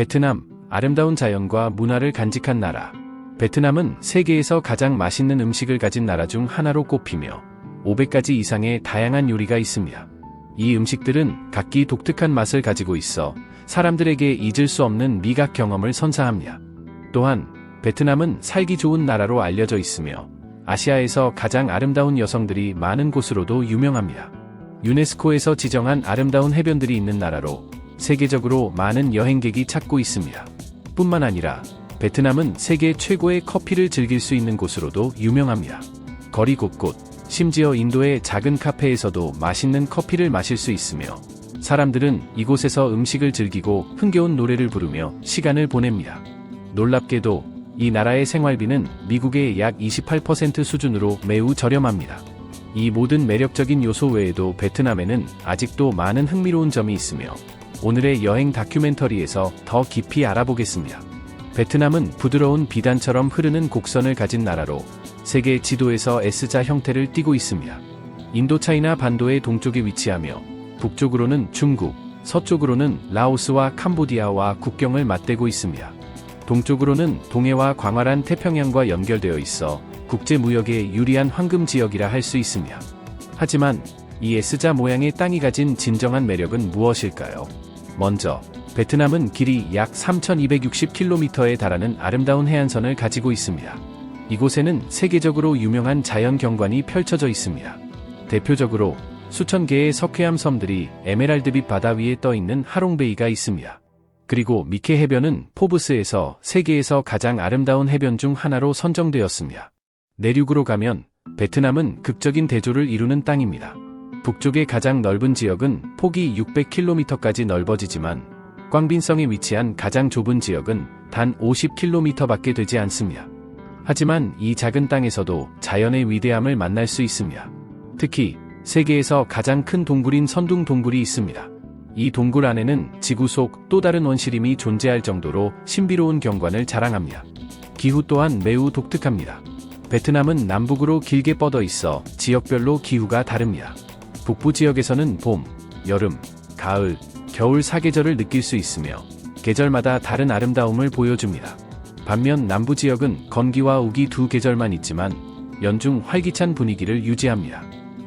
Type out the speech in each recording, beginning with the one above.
베트남, 아름다운 자연과 문화를 간직한 나라. 베트남은 세계에서 가장 맛있는 음식을 가진 나라 중 하나로 꼽히며 500가지 이상의 다양한 요리가 있습니다. 이 음식들은 각기 독특한 맛을 가지고 있어 사람들에게 잊을 수 없는 미각 경험을 선사합니다. 또한 베트남은 살기 좋은 나라로 알려져 있으며 아시아에서 가장 아름다운 여성들이 많은 곳으로도 유명합니다. 유네스코에서 지정한 아름다운 해변들이 있는 나라로 세계적으로 많은 여행객이 찾고 있습니다. 뿐만 아니라 베트남은 세계 최고의 커피를 즐길 수 있는 곳으로도 유명합니다. 거리 곳곳, 심지어 인도의 작은 카페에서도 맛있는 커피를 마실 수 있으며 사람들은 이곳에서 음식을 즐기고 흥겨운 노래를 부르며 시간을 보냅니다. 놀랍게도 이 나라의 생활비는 미국의 약 28% 수준으로 매우 저렴합니다. 이 모든 매력적인 요소 외에도 베트남에는 아직도 많은 흥미로운 점이 있으며 오늘의 여행 다큐멘터리에서 더 깊이 알아보겠습니다. 베트남은 부드러운 비단처럼 흐르는 곡선을 가진 나라로 세계 지도에서 S자 형태를 띠고 있습니다. 인도차이나 반도의 동쪽에 위치하며 북쪽으로는 중국, 서쪽으로는 라오스와 캄보디아와 국경을 맞대고 있습니다. 동쪽으로는 동해와 광활한 태평양과 연결되어 있어 국제 무역에 유리한 황금 지역이라 할 수 있습니다. 하지만 이 S자 모양의 땅이 가진 진정한 매력은 무엇일까요? 먼저 베트남은 길이 약 3,260km에 달하는 아름다운 해안선을 가지고 있습니다. 이곳에는 세계적으로 유명한 자연 경관이 펼쳐져 있습니다. 대표적으로 수천 개의 석회암 섬들이 에메랄드빛 바다 위에 떠 있는 하롱베이가 있습니다. 그리고 미케 해변은 포브스에서 세계에서 가장 아름다운 해변 중 하나로 선정되었습니다. 내륙으로 가면 베트남은 극적인 대조를 이루는 땅입니다. 북쪽의 가장 넓은 지역은 폭이 600km까지 넓어지지만 꽝빈성에 위치한 가장 좁은 지역은 단 50km밖에 되지 않습니다. 하지만 이 작은 땅에서도 자연의 위대함을 만날 수 있습니다. 특히 세계에서 가장 큰 동굴인 선둥 동굴이 있습니다. 이 동굴 안에는 지구 속 또 다른 원시림이 존재할 정도로 신비로운 경관을 자랑합니다. 기후 또한 매우 독특합니다. 베트남은 남북으로 길게 뻗어 있어 지역별로 기후가 다릅니다. 북부 지역에서는 봄, 여름, 가을, 겨울 사계절을 느낄 수 있으며 계절마다 다른 아름다움을 보여줍니다. 반면 남부 지역은 건기와 우기 두 계절만 있지만 연중 활기찬 분위기를 유지합니다.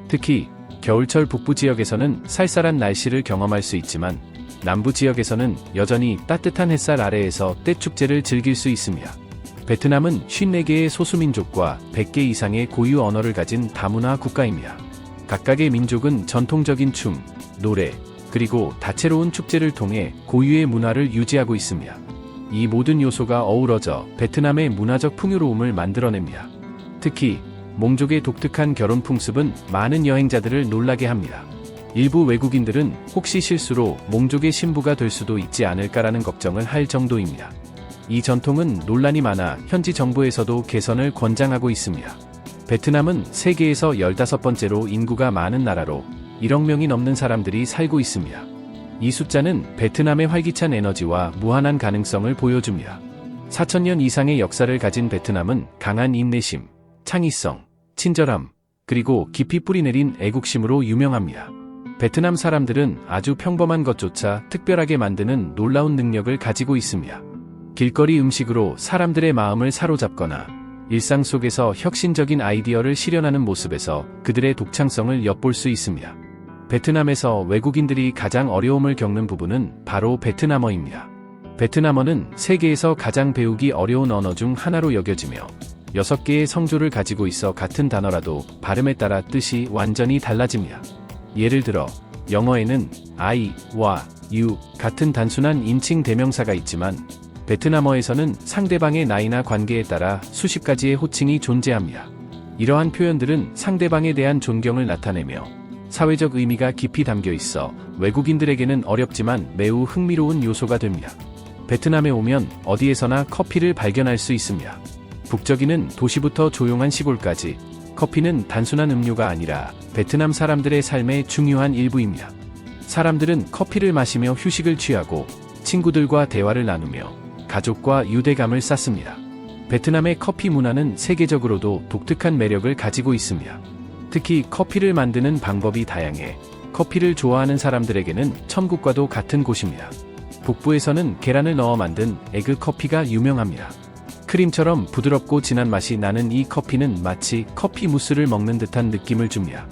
특히 겨울철 북부 지역에서는 쌀쌀한 날씨를 경험할 수 있지만 남부 지역에서는 여전히 따뜻한 햇살 아래에서 떼축제를 즐길 수 있습니다. 베트남은 54개의 소수민족과 100개 이상의 고유 언어를 가진 다문화 국가입니다. 각각의 민족은 전통적인 춤, 노래, 그리고 다채로운 축제를 통해 고유의 문화를 유지하고 있습니다. 이 모든 요소가 어우러져 베트남의 문화적 풍요로움을 만들어냅니다. 특히 몽족의 독특한 결혼 풍습은 많은 여행자들을 놀라게 합니다. 일부 외국인들은 혹시 실수로 몽족의 신부가 될 수도 있지 않을까라는 걱정을 할 정도입니다. 이 전통은 논란이 많아 현지 정부에서도 개선을 권장하고 있습니다. 베트남은 세계에서 15번째로 인구가 많은 나라로 1억 명이 넘는 사람들이 살고 있습니다. 이 숫자는 베트남의 활기찬 에너지와 무한한 가능성을 보여줍니다. 4천년 이상의 역사를 가진 베트남은 강한 인내심, 창의성, 친절함, 그리고 깊이 뿌리내린 애국심으로 유명합니다. 베트남 사람들은 아주 평범한 것조차 특별하게 만드는 놀라운 능력을 가지고 있습니다. 길거리 음식으로 사람들의 마음을 사로잡거나 일상 속에서 혁신적인 아이디어를 실현하는 모습에서 그들의 독창성을 엿볼 수 있습니다. 베트남에서 외국인들이 가장 어려움을 겪는 부분은 바로 베트남어입니다. 베트남어는 세계에서 가장 배우기 어려운 언어 중 하나로 여겨지며 6개의 성조를 가지고 있어 같은 단어라도 발음에 따라 뜻이 완전히 달라집니다. 예를 들어, 영어에는 I와 U 같은 단순한 인칭 대명사가 있지만 베트남어에서는 상대방의 나이나 관계에 따라 수십 가지의 호칭이 존재합니다. 이러한 표현들은 상대방에 대한 존경을 나타내며 사회적 의미가 깊이 담겨 있어 외국인들에게는 어렵지만 매우 흥미로운 요소가 됩니다. 베트남에 오면 어디에서나 커피를 발견할 수 있습니다. 북적이는 도시부터 조용한 시골까지 커피는 단순한 음료가 아니라 베트남 사람들의 삶의 중요한 일부입니다. 사람들은 커피를 마시며 휴식을 취하고 친구들과 대화를 나누며 가족과 유대감을 쌓습니다. 베트남의 커피 문화는 세계적으로도 독특한 매력을 가지고 있습니다. 특히 커피를 만드는 방법이 다양해 커피를 좋아하는 사람들에게는 천국과도 같은 곳입니다. 북부에서는 계란을 넣어 만든 에그 커피가 유명합니다. 크림처럼 부드럽고 진한 맛이 나는 이 커피는 마치 커피 무스를 먹는 듯한 느낌을 줍니다.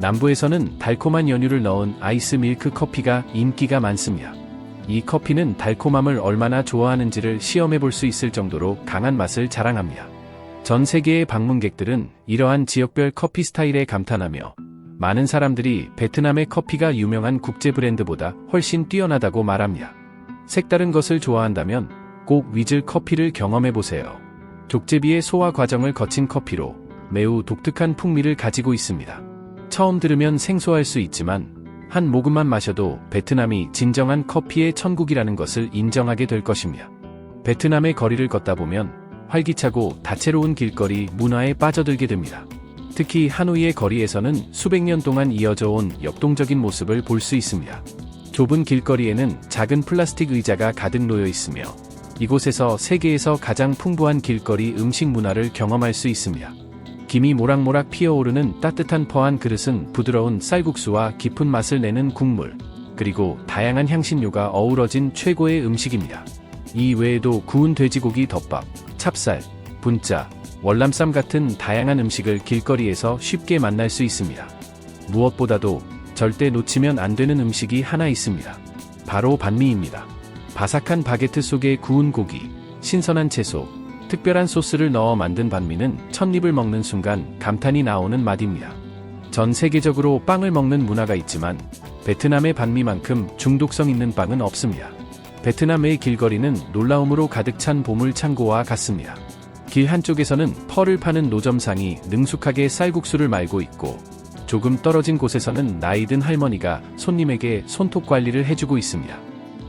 남부에서는 달콤한 연유를 넣은 아이스 밀크 커피가 인기가 많습니다. 이 커피는 달콤함을 얼마나 좋아하는지를 시험해 볼 수 있을 정도로 강한 맛을 자랑합니다. 전 세계의 방문객들은 이러한 지역별 커피 스타일에 감탄하며 많은 사람들이 베트남의 커피가 유명한 국제 브랜드보다 훨씬 뛰어나다고 말합니다. 색다른 것을 좋아한다면 꼭 위즐 커피를 경험해 보세요. 족제비의 소화 과정을 거친 커피로 매우 독특한 풍미를 가지고 있습니다. 처음 들으면 생소할 수 있지만 한 모금만 마셔도 베트남이 진정한 커피의 천국이라는 것을 인정하게 될 것입니다. 베트남의 거리를 걷다 보면 활기차고 다채로운 길거리 문화에 빠져들게 됩니다. 특히 하노이의 거리에서는 수백 년 동안 이어져 온 역동적인 모습을 볼 수 있습니다. 좁은 길거리에는 작은 플라스틱 의자가 가득 놓여 있으며 이곳에서 세계에서 가장 풍부한 길거리 음식 문화를 경험할 수 있습니다. 김이 모락모락 피어오르는 따뜻한 퍼한 그릇은 부드러운 쌀국수와 깊은 맛을 내는 국물, 그리고 다양한 향신료가 어우러진 최고의 음식입니다. 이 외에도 구운 돼지고기 덮밥, 찹쌀, 분짜, 월남쌈 같은 다양한 음식을 길거리에서 쉽게 만날 수 있습니다. 무엇보다도 절대 놓치면 안 되는 음식이 하나 있습니다. 바로 반미입니다. 바삭한 바게트 속에 구운 고기, 신선한 채소, 특별한 소스를 넣어 만든 반미는 첫 입을 먹는 순간 감탄이 나오는 맛입니다. 전 세계적으로 빵을 먹는 문화가 있지만 베트남의 반미만큼 중독성 있는 빵은 없습니다. 베트남의 길거리는 놀라움으로 가득 찬 보물 창고와 같습니다. 길 한쪽에서는 펄을 파는 노점상이 능숙하게 쌀국수를 말고 있고 조금 떨어진 곳에서는 나이든 할머니가 손님에게 손톱 관리를 해주고 있습니다.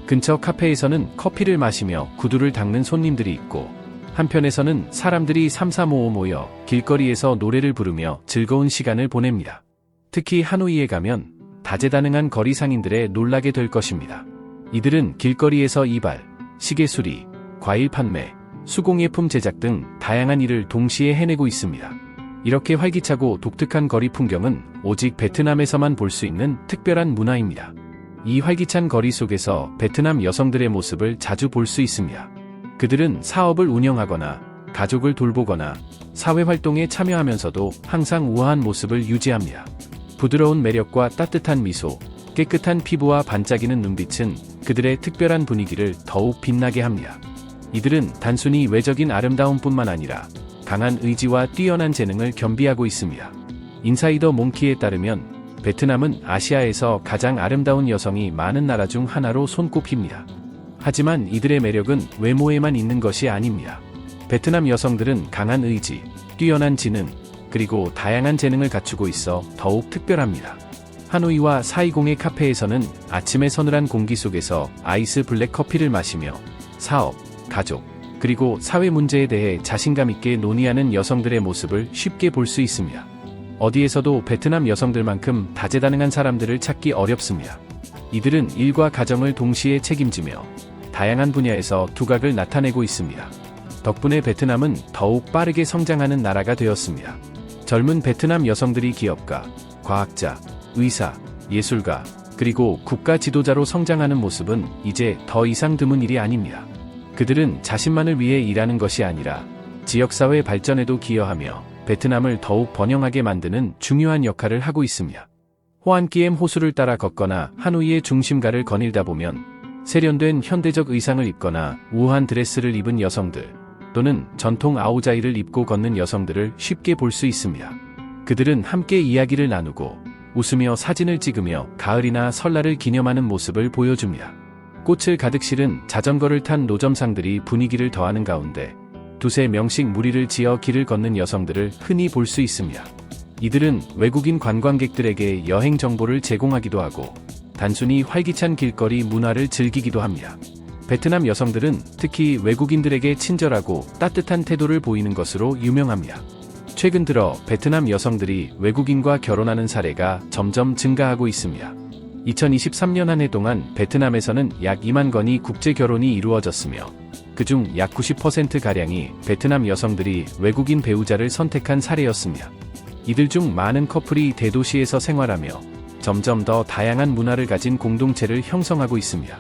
근처 카페에서는 커피를 마시며 구두를 닦는 손님들이 있고 한편에서는 사람들이 삼삼오오 모여 길거리에서 노래를 부르며 즐거운 시간을 보냅니다. 특히 하노이에 가면 다재다능한 거리 상인들에 놀라게 될 것입니다. 이들은 길거리에서 이발, 시계 수리, 과일 판매, 수공예품 제작 등 다양한 일을 동시에 해내고 있습니다. 이렇게 활기차고 독특한 거리 풍경은 오직 베트남에서만 볼 수 있는 특별한 문화입니다. 이 활기찬 거리 속에서 베트남 여성들의 모습을 자주 볼 수 있습니다. 그들은 사업을 운영하거나 가족을 돌보거나 사회활동에 참여하면서도 항상 우아한 모습을 유지합니다. 부드러운 매력과 따뜻한 미소, 깨끗한 피부와 반짝이는 눈빛은 그들의 특별한 분위기를 더욱 빛나게 합니다. 이들은 단순히 외적인 아름다움뿐만 아니라 강한 의지와 뛰어난 재능을 겸비하고 있습니다. 인사이더 몽키에 따르면 베트남은 아시아에서 가장 아름다운 여성이 많은 나라 중 하나로 손꼽힙니다. 하지만 이들의 매력은 외모에만 있는 것이 아닙니다. 베트남 여성들은 강한 의지, 뛰어난 지능, 그리고 다양한 재능을 갖추고 있어 더욱 특별합니다. 하노이와 사이공의 카페에서는 아침의 서늘한 공기 속에서 아이스 블랙 커피를 마시며 사업, 가족, 그리고 사회 문제에 대해 자신감 있게 논의하는 여성들의 모습을 쉽게 볼 수 있습니다. 어디에서도 베트남 여성들만큼 다재다능한 사람들을 찾기 어렵습니다. 이들은 일과 가정을 동시에 책임지며 다양한 분야에서 두각을 나타내고 있습니다. 덕분에 베트남은 더욱 빠르게 성장하는 나라가 되었습니다. 젊은 베트남 여성들이 기업가, 과학자, 의사, 예술가, 그리고 국가 지도자로 성장하는 모습은 이제 더 이상 드문 일이 아닙니다. 그들은 자신만을 위해 일하는 것이 아니라 지역사회 발전에도 기여하며 베트남을 더욱 번영하게 만드는 중요한 역할을 하고 있습니다. 호안기엠 호수를 따라 걷거나 하노이의 중심가를 거닐다 보면 세련된 현대적 의상을 입거나 우아한 드레스를 입은 여성들 또는 전통 아오자이를 입고 걷는 여성들을 쉽게 볼 수 있습니다. 그들은 함께 이야기를 나누고 웃으며 사진을 찍으며 가을이나 설날을 기념하는 모습을 보여줍니다. 꽃을 가득 실은 자전거를 탄 노점상들이 분위기를 더하는 가운데 두세 명씩 무리를 지어 길을 걷는 여성들을 흔히 볼 수 있습니다. 이들은 외국인 관광객들에게 여행 정보를 제공하기도 하고 단순히 활기찬 길거리 문화를 즐기기도 합니다. 베트남 여성들은 특히 외국인들에게 친절하고 따뜻한 태도를 보이는 것으로 유명합니다. 최근 들어 베트남 여성들이 외국인과 결혼하는 사례가 점점 증가하고 있습니다. 2023년 한 해 동안 베트남에서는 약 2만 건이 국제 결혼이 이루어졌으며 그중 약 90%가량이 베트남 여성들이 외국인 배우자를 선택한 사례였습니다. 이들 중 많은 커플이 대도시에서 생활하며 점점 더 다양한 문화를 가진 공동체를 형성하고 있습니다.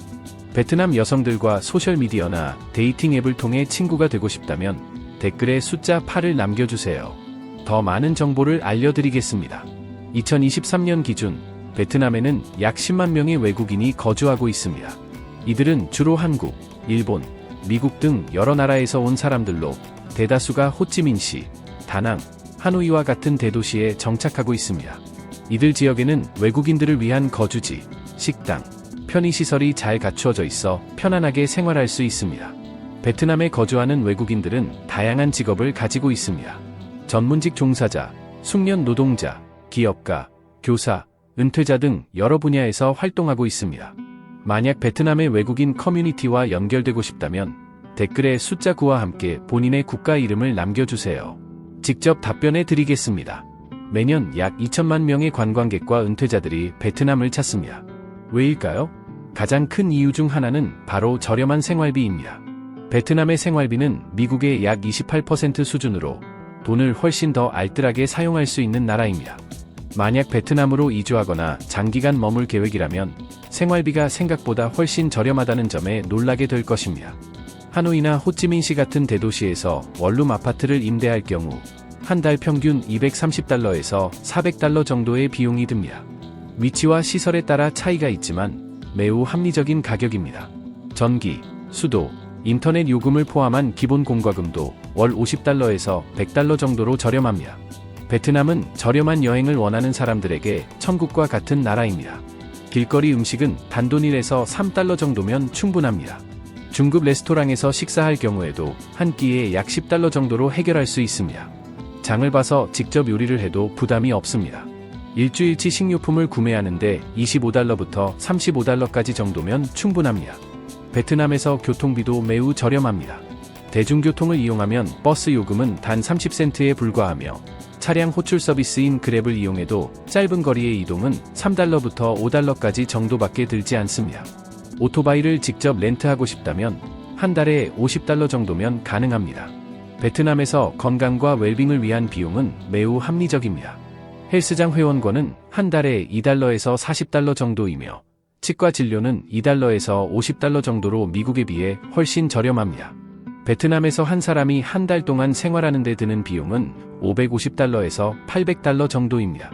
베트남 여성들과 소셜미디어나 데이팅 앱을 통해 친구가 되고 싶다면 댓글에 숫자 8을 남겨주세요. 더 많은 정보를 알려드리겠습니다. 2023년 기준 베트남에는 약 10만 명의 외국인이 거주하고 있습니다. 이들은 주로 한국, 일본, 미국 등 여러 나라에서 온 사람들로 대다수가 호찌민시, 다낭, 하노이와 같은 대도시에 정착하고 있습니다. 이들 지역에는 외국인들을 위한 거주지, 식당, 편의시설이 잘 갖추어져 있어 편안하게 생활할 수 있습니다. 베트남에 거주하는 외국인들은 다양한 직업을 가지고 있습니다. 전문직 종사자, 숙련 노동자, 기업가, 교사, 은퇴자 등 여러 분야에서 활동하고 있습니다. 만약 베트남의 외국인 커뮤니티와 연결되고 싶다면 댓글에 숫자 9와 함께 본인의 국가 이름을 남겨주세요. 직접 답변해 드리겠습니다. 매년 약 2천만 명의 관광객과 은퇴자들이 베트남을 찾습니다. 왜일까요? 가장 큰 이유 중 하나는 바로 저렴한 생활비입니다. 베트남의 생활비는 미국의 약 28% 수준으로 돈을 훨씬 더 알뜰하게 사용할 수 있는 나라입니다. 만약 베트남으로 이주하거나 장기간 머물 계획이라면 생활비가 생각보다 훨씬 저렴하다는 점에 놀라게 될 것입니다. 하노이나 호찌민시 같은 대도시에서 원룸 아파트를 임대할 경우 한 달 평균 230달러에서 400달러 정도의 비용이 듭니다. 위치와 시설에 따라 차이가 있지만 매우 합리적인 가격입니다. 전기, 수도, 인터넷 요금을 포함한 기본 공과금도 월 50달러에서 100달러 정도로 저렴합니다. 베트남은 저렴한 여행을 원하는 사람들에게 천국과 같은 나라입니다. 길거리 음식은 단돈 1에서 3달러 정도면 충분합니다. 중급 레스토랑에서 식사할 경우에도 한 끼에 약 10달러 정도로 해결할 수 있습니다. 장을 봐서 직접 요리를 해도 부담이 없습니다. 일주일치 식료품을 구매하는데 25달러부터 35달러까지 정도면 충분합니다. 베트남에서 교통비도 매우 저렴합니다. 대중교통을 이용하면 버스 요금은 단 30센트에 불과하며 차량 호출 서비스인 그랩을 이용해도 짧은 거리의 이동은 3달러부터 5달러까지 정도밖에 들지 않습니다. 오토바이를 직접 렌트하고 싶다면 한 달에 50달러 정도면 가능합니다. 베트남에서 건강과 웰빙을 위한 비용은 매우 합리적입니다. 헬스장 회원권은 한 달에 2달러에서 40달러 정도이며 치과 진료는 2달러에서 50달러 정도로 미국에 비해 훨씬 저렴합니다. 베트남에서 한 사람이 한 달 동안 생활하는 데 드는 비용은 550달러에서 800달러 정도입니다.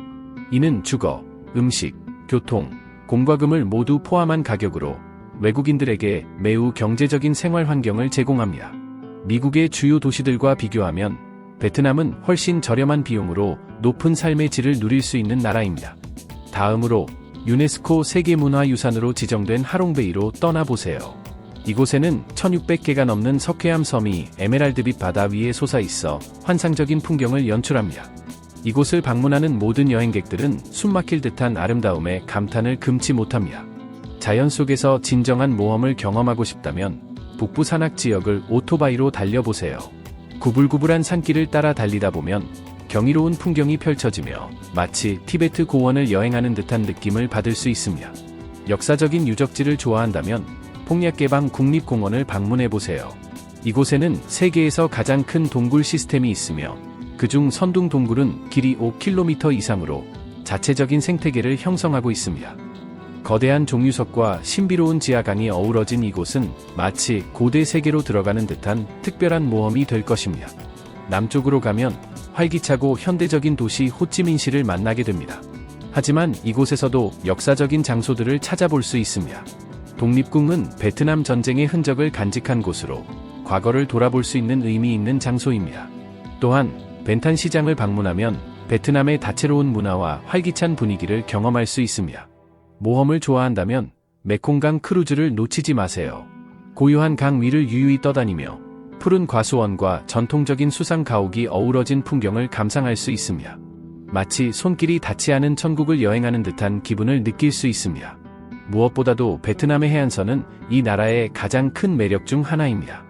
이는 주거, 음식, 교통, 공과금을 모두 포함한 가격으로 외국인들에게 매우 경제적인 생활 환경을 제공합니다. 미국의 주요 도시들과 비교하면 베트남은 훨씬 저렴한 비용으로 높은 삶의 질을 누릴 수 있는 나라입니다. 다음으로 유네스코 세계문화유산으로 지정된 하롱베이로 떠나보세요. 이곳에는 1600개가 넘는 석회암 섬이 에메랄드빛 바다 위에 솟아 있어 환상적인 풍경을 연출합니다. 이곳을 방문하는 모든 여행객들은 숨막힐 듯한 아름다움에 감탄을 금치 못합니다. 자연 속에서 진정한 모험을 경험하고 싶다면 북부 산악 지역을 오토바이로 달려보세요. 구불구불한 산길을 따라 달리다 보면 경이로운 풍경이 펼쳐지며 마치 티베트 고원을 여행하는 듯한 느낌을 받을 수 있습니다. 역사적인 유적지를 좋아한다면 폭약개방 국립공원을 방문해보세요. 이곳에는 세계에서 가장 큰 동굴 시스템이 있으며 그중 선둥 동굴은 길이 5km 이상으로 자체적인 생태계를 형성하고 있습니다. 거대한 종유석과 신비로운 지하강이 어우러진 이곳은 마치 고대 세계로 들어가는 듯한 특별한 모험이 될 것입니다. 남쪽으로 가면 활기차고 현대적인 도시 호찌민시를 만나게 됩니다. 하지만 이곳에서도 역사적인 장소들을 찾아볼 수 있습니다. 독립궁은 베트남 전쟁의 흔적을 간직한 곳으로 과거를 돌아볼 수 있는 의미 있는 장소입니다. 또한 벤탄 시장을 방문하면 베트남의 다채로운 문화와 활기찬 분위기를 경험할 수 있습니다. 모험을 좋아한다면 메콩강 크루즈를 놓치지 마세요. 고요한 강 위를 유유히 떠다니며 푸른 과수원과 전통적인 수상 가옥이 어우러진 풍경을 감상할 수 있습니다. 마치 손길이 닿지 않은 천국을 여행하는 듯한 기분을 느낄 수 있습니다. 무엇보다도 베트남의 해안선은 이 나라의 가장 큰 매력 중 하나입니다.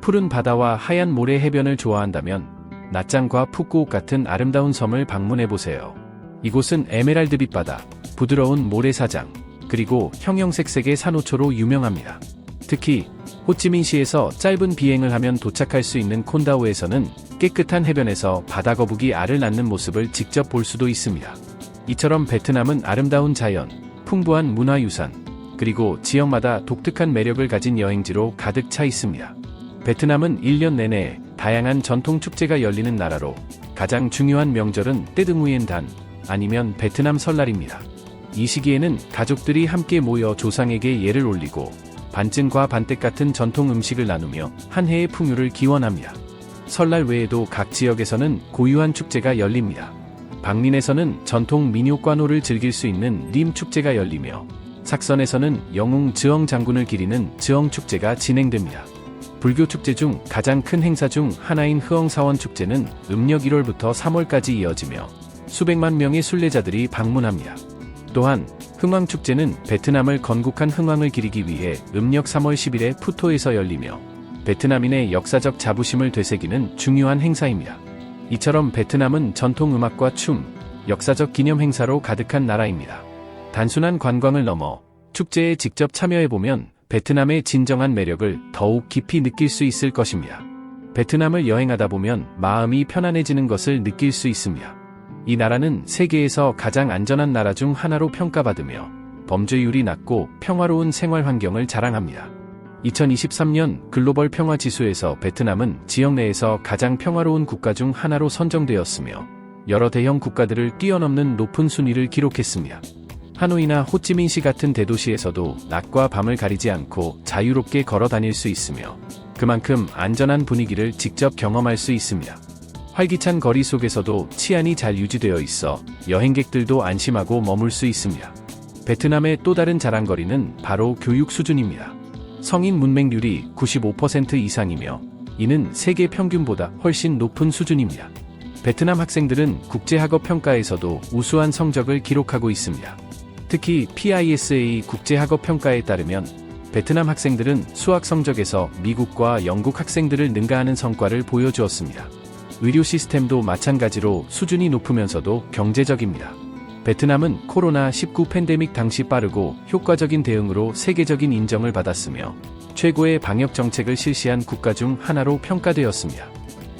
푸른 바다와 하얀 모래 해변을 좋아한다면 낮장과 푸꾸옥 같은 아름다운 섬을 방문해 보세요. 이곳은 에메랄드빛 바다, 부드러운 모래사장, 그리고 형형색색의 산호초로 유명합니다. 특히 호치민시에서 짧은 비행을 하면 도착할 수 있는 콘다오에서는 깨끗한 해변에서 바다 거북이 알을 낳는 모습을 직접 볼 수도 있습니다. 이처럼 베트남은 아름다운 자연, 풍부한 문화유산, 그리고 지역마다 독특한 매력을 가진 여행지로 가득 차 있습니다. 베트남은 1년 내내 다양한 전통 축제가 열리는 나라로 가장 중요한 명절은 떼드무옌단 아니면 베트남 설날입니다. 이 시기에는 가족들이 함께 모여 조상에게 예를 올리고 반증과 반댁 같은 전통 음식을 나누며 한 해의 풍요를 기원합니다. 설날 외에도 각 지역에서는 고유한 축제가 열립니다. 박린에서는 전통 민요관호를 즐길 수 있는 림 축제가 열리며 삭선에서는 영웅 즈엉 장군을 기리는 즈엉 축제가 진행됩니다. 불교 축제 중 가장 큰 행사 중 하나인 흐엉사원 축제는 음력 1월부터 3월까지 이어지며 수백만 명의 순례자들이 방문합니다. 또한 흥왕 축제는 베트남을 건국한 흥왕을 기리기 위해 음력 3월 10일에 푸토에서 열리며 베트남인의 역사적 자부심을 되새기는 중요한 행사입니다. 이처럼 베트남은 전통 음악과 춤, 역사적 기념 행사로 가득한 나라입니다. 단순한 관광을 넘어 축제에 직접 참여해보면 베트남의 진정한 매력을 더욱 깊이 느낄 수 있을 것입니다. 베트남을 여행하다 보면 마음이 편안해지는 것을 느낄 수 있습니다. 이 나라는 세계에서 가장 안전한 나라 중 하나로 평가받으며 범죄율이 낮고 평화로운 생활 환경을 자랑합니다. 2023년 글로벌 평화 지수에서 베트남은 지역 내에서 가장 평화로운 국가 중 하나로 선정되었으며 여러 대형 국가들을 뛰어넘는 높은 순위를 기록했습니다. 하노이나 호찌민시 같은 대도시에서도 낮과 밤을 가리지 않고 자유롭게 걸어 다닐 수 있으며 그만큼 안전한 분위기를 직접 경험할 수 있습니다. 활기찬 거리 속에서도 치안이 잘 유지되어 있어 여행객들도 안심하고 머물 수 있습니다. 베트남의 또 다른 자랑거리는 바로 교육 수준입니다. 성인 문맹률이 95% 이상이며 이는 세계 평균보다 훨씬 높은 수준입니다. 베트남 학생들은 국제학업 평가에서도 우수한 성적을 기록하고 있습니다. 특히 PISA 국제학업 평가에 따르면 베트남 학생들은 수학 성적에서 미국과 영국 학생들을 능가하는 성과를 보여주었습니다. 의료 시스템도 마찬가지로 수준이 높으면서도 경제적입니다. 베트남은 코로나19 팬데믹 당시 빠르고 효과적인 대응으로 세계적인 인정을 받았으며 최고의 방역 정책을 실시한 국가 중 하나로 평가되었습니다.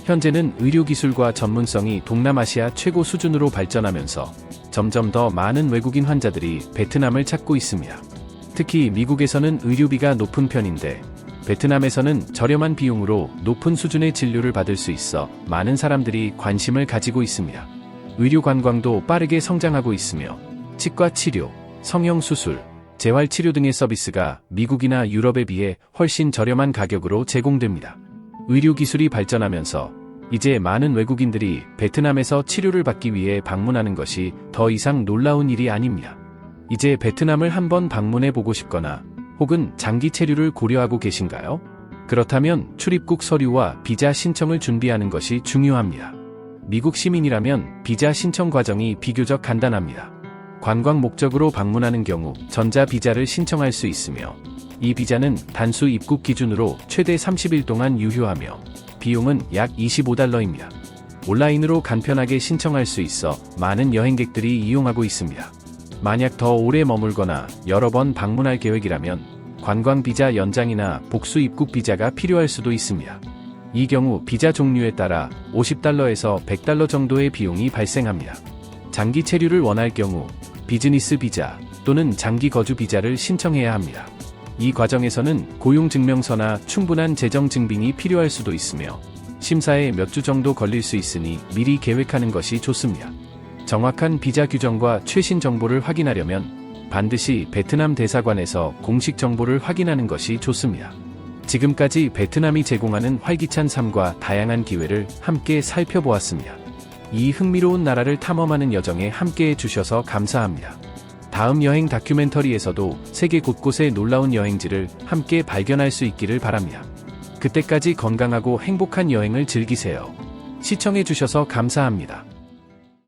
현재는 의료 기술과 전문성이 동남아시아 최고 수준으로 발전하면서 점점 더 많은 외국인 환자들이 베트남을 찾고 있습니다. 특히 미국에서는 의료비가 높은 편인데 베트남에서는 저렴한 비용으로 높은 수준의 진료를 받을 수 있어 많은 사람들이 관심을 가지고 있습니다. 의료 관광도 빠르게 성장하고 있으며 치과 치료, 성형 수술, 재활 치료 등의 서비스가 미국이나 유럽에 비해 훨씬 저렴한 가격으로 제공됩니다. 의료 기술이 발전하면서 이제 많은 외국인들이 베트남에서 치료를 받기 위해 방문하는 것이 더 이상 놀라운 일이 아닙니다. 이제 베트남을 한번 방문해 보고 싶거나 혹은 장기 체류를 고려하고 계신가요? 그렇다면 출입국 서류와 비자 신청을 준비하는 것이 중요합니다. 미국 시민이라면 비자 신청 과정이 비교적 간단합니다. 관광 목적으로 방문하는 경우 전자 비자를 신청할 수 있으며 이 비자는 단수 입국 기준으로 최대 30일 동안 유효하며 비용은 약 25달러입니다. 온라인으로 간편하게 신청할 수 있어 많은 여행객들이 이용하고 있습니다. 만약 더 오래 머물거나 여러 번 방문할 계획이라면 관광 비자 연장이나 복수 입국 비자가 필요할 수도 있습니다. 이 경우 비자 종류에 따라 50달러에서 100달러 정도의 비용이 발생합니다. 장기 체류를 원할 경우 비즈니스 비자 또는 장기 거주 비자를 신청해야 합니다. 이 과정에서는 고용증명서나 충분한 재정 증빙이 필요할 수도 있으며 심사에 몇 주 정도 걸릴 수 있으니 미리 계획하는 것이 좋습니다. 정확한 비자 규정과 최신 정보를 확인하려면 반드시 베트남 대사관에서 공식 정보를 확인하는 것이 좋습니다. 지금까지 베트남이 제공하는 활기찬 삶과 다양한 기회를 함께 살펴보았습니다. 이 흥미로운 나라를 탐험하는 여정에 함께 해 주셔서 감사합니다. 다음 여행 다큐멘터리에서도 세계 곳곳의 놀라운 여행지를 함께 발견할 수 있기를 바랍니다. 그때까지 건강하고 행복한 여행을 즐기세요. 시청해 주셔서 감사합니다.